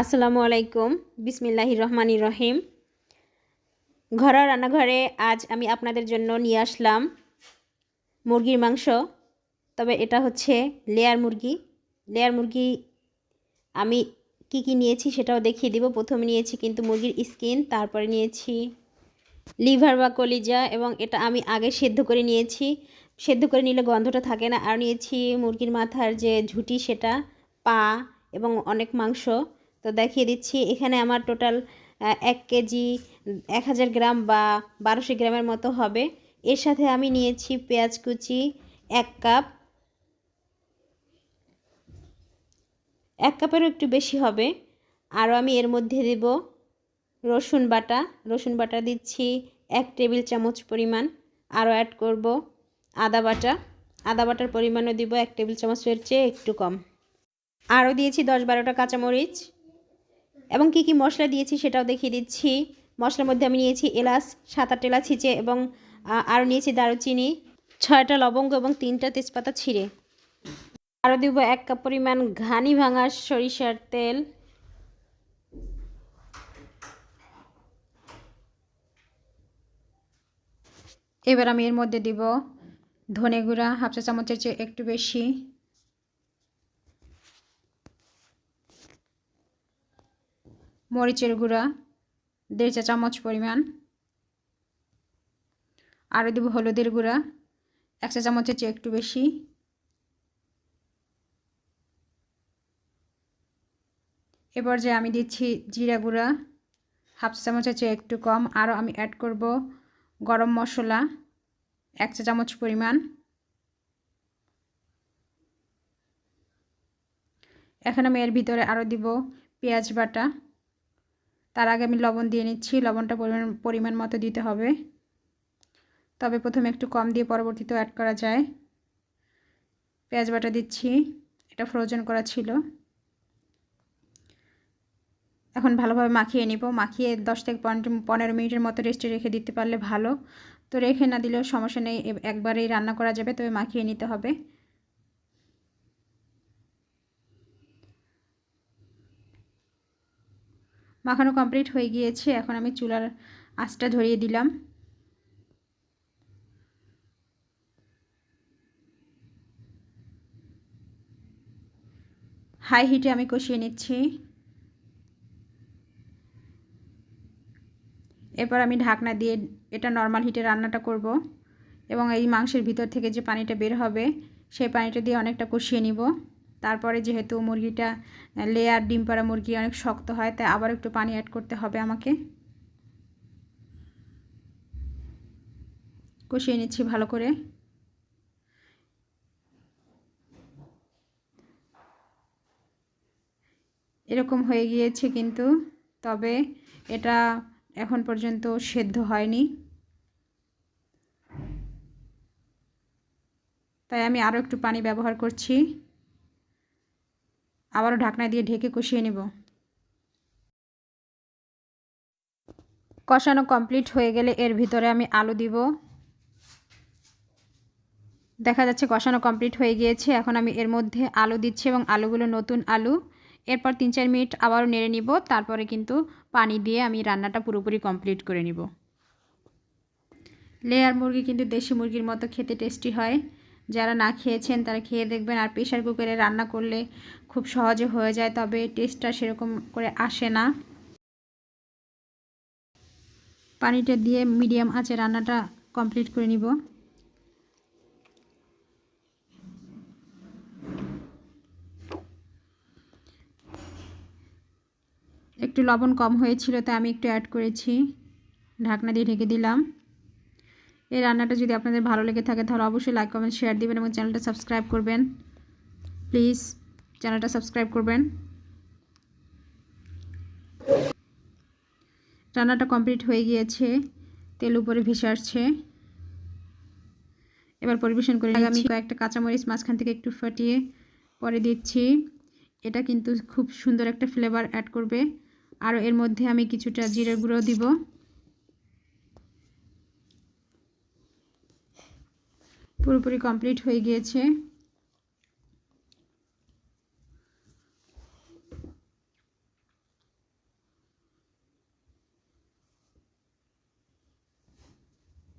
আসসালামু আলাইকুম। বিসমিল্লাহি রহমানি রহিম। ঘরোয়া রান্নাঘরে আজ আমি আপনাদের জন্য নিয়ে আসলাম মুরগির মাংস। তবে এটা হচ্ছে লেয়ার মুরগি। লেয়ার মুরগি আমি কি কি নিয়েছি সেটাও দেখিয়ে দিব। প্রথমে নিয়েছি কিন্তু মুরগির স্কিন, তারপরে নিয়েছি লিভার বা কলিজা এবং এটা আমি আগে সেদ্ধ করে নিয়েছি। সেদ্ধ করে নিলে গন্ধটা থাকে না। আর নিয়েছি মুরগির মাথার যে ঝুটি সেটা, পা এবং অনেক মাংস। তো দেখিয়ে দিচ্ছি। এখানে আমার টোটাল এক কেজি এক হাজার গ্রাম বা বারোশো গ্রামের মতো হবে। এর সাথে আমি নিয়েছি পেঁয়াজ কুচি, এক কাপ। এক কাপেরও একটু বেশি হবে। আরও আমি এর মধ্যে দেব রসুন বাটা। রসুন বাটা দিচ্ছি এক টেবিল চামচ পরিমাণ। আরও অ্যাড করব আদা বাটা। আদা বাটার পরিমাণও দিব এক টেবিল চামচের চেয়ে একটু কম। আরও দিয়েছি দশ বারোটা কাঁচামরিচ। এবং কি কি মশলা দিয়েছি সেটাও দেখিয়ে দিচ্ছি। মশলার মধ্যে আমি নিয়েছি এলাচ সাত আট এলাচ ছিঁচে এবং আরও নিয়েছি দারুচিনি, ছয়টা লবঙ্গ এবং তিনটা তেজপাতা ছিঁড়ে। আরও দিব এক কাপ পরিমাণ ঘানি ভাঙা সরিষার তেল। এবার আমি এর মধ্যে দিব ধনে গুঁড়া, হাফ চা চামচের চেয়ে একটু বেশি। মরিচের গুঁড়া, দেড় চা চামচ পরিমাণ। আরও দেবো হলুদের গুঁড়া, এক চা চামচের চেয়ে একটু বেশি। এবার যে আমি দিচ্ছি জিরা গুঁড়া, হাফ চা চামচের চেয়ে একটু কম। আরও আমি অ্যাড করব গরম মশলা, এক চা চামচ পরিমাণ। এখন আমি এর ভিতরে আরও দিব পেঁয়াজ বাটা। তার আগে আমি লবণ দিয়ে নিচ্ছি, লবণটা পরিমাণ পরিমাণ মতো দিতে হবে। তবে প্রথমে একটু কম দিয়ে পরবর্তীতেও অ্যাড করা যায়। পেঁয়াজ বাটা দিচ্ছি, এটা ফ্রোজেন করা ছিল। এখন ভালোভাবে মাখিয়ে নিব। মাখিয়ে দশ থেকে পনেরো মিনিটের মতো রেস্টে রেখে দিতে পারলে ভালো। তো রেখে না দিলেও সমস্যা নেই একবারেই রান্না করা যাবে, তবে মাখিয়ে নিতে হবে। মাখানো কমপ্লিট হয়ে গিয়েছে। এখন আমি চুলার আঁচটা ধরিয়ে দিলাম। হাই হিটে আমি কষিয়ে নিচ্ছি। এরপর আমি ঢাকনা দিয়ে এটা নর্মাল হিটে রান্নাটা করব এবং এই মাংসের ভিতর থেকে যে পানিটা বের হবে, সেই পানিটা দিয়ে অনেকটা কষিয়ে নিব। তারপরে যেহেতু মুরগিটা লেয়ার ডিম পাড়া মুরগি অনেক শক্ত হয়, তাই আবার একটু পানি অ্যাড করতে হবে আমাকে। কষিয়ে নিচ্ছি ভালো করে। এরকম হয়ে গিয়েছে কিন্তু, তবে এটা এখন পর্যন্ত সেদ্ধ হয়নি। তাই আমি আরও একটু পানি ব্যবহার করছি। আবারও ঢাকনা দিয়ে ঢেকে কষিয়ে নেব। কষানো কমপ্লিট হয়ে গেলে এর ভিতরে আমি আলু দিব। দেখা যাচ্ছে কষানো কমপ্লিট হয়ে গিয়েছে। এখন আমি এর মধ্যে আলু দিচ্ছি এবং আলুগুলো নতুন আলু। এরপর তিন চার মিনিট আবারও নেড়ে নিব। তারপরে কিন্তু পানি দিয়ে আমি রান্নাটা পুরোপুরি কমপ্লিট করে নিব। লেয়ার মুরগি কিন্তু দেশি মুরগির মতো খেতে টেস্টি হয়। যারা না খেয়েছেন তারা খেয়ে দেখবেন আর প্রেশার কুকারে রান্না করলে খুব সহজে হয়ে যায়, তবে টেস্টটা সেরকম করে আসে না। পানিটা দিয়ে মিডিয়াম আঁচে রান্নাটা কমপ্লিট করে নিব। একটু লবণ কম হয়েছিল, তাই আমি একটু অ্যাড করেছি। ঢাকনা দিয়ে ঢেকে দিলাম। এই রান্নাটা যদি আপনাদের ভালো লেগে থাকে, তাহলে অবশ্যই লাইক কমেন্ট শেয়ার দিবেন এবং চ্যানেলটা সাবস্ক্রাইব করবেন। প্লিজ চ্যানেলটা সাবস্ক্রাইব করবেন। রান্নাটা কমপ্লিট হয়ে গিয়েছে, তেল উপরে ভেসে আসছে। এবার পরিবেশন করে আমি কয়েকটা কাঁচামরিচ মাঝখান থেকে একটু ফাটিয়ে পরে দিচ্ছি। এটা কিন্তু খুব সুন্দর একটা ফ্লেভার অ্যাড করবে। আর এর মধ্যে আমি কিছুটা জিরে গুঁড়ো দিব। পুরোপুরি কমপ্লিট হয়ে গিয়েছে।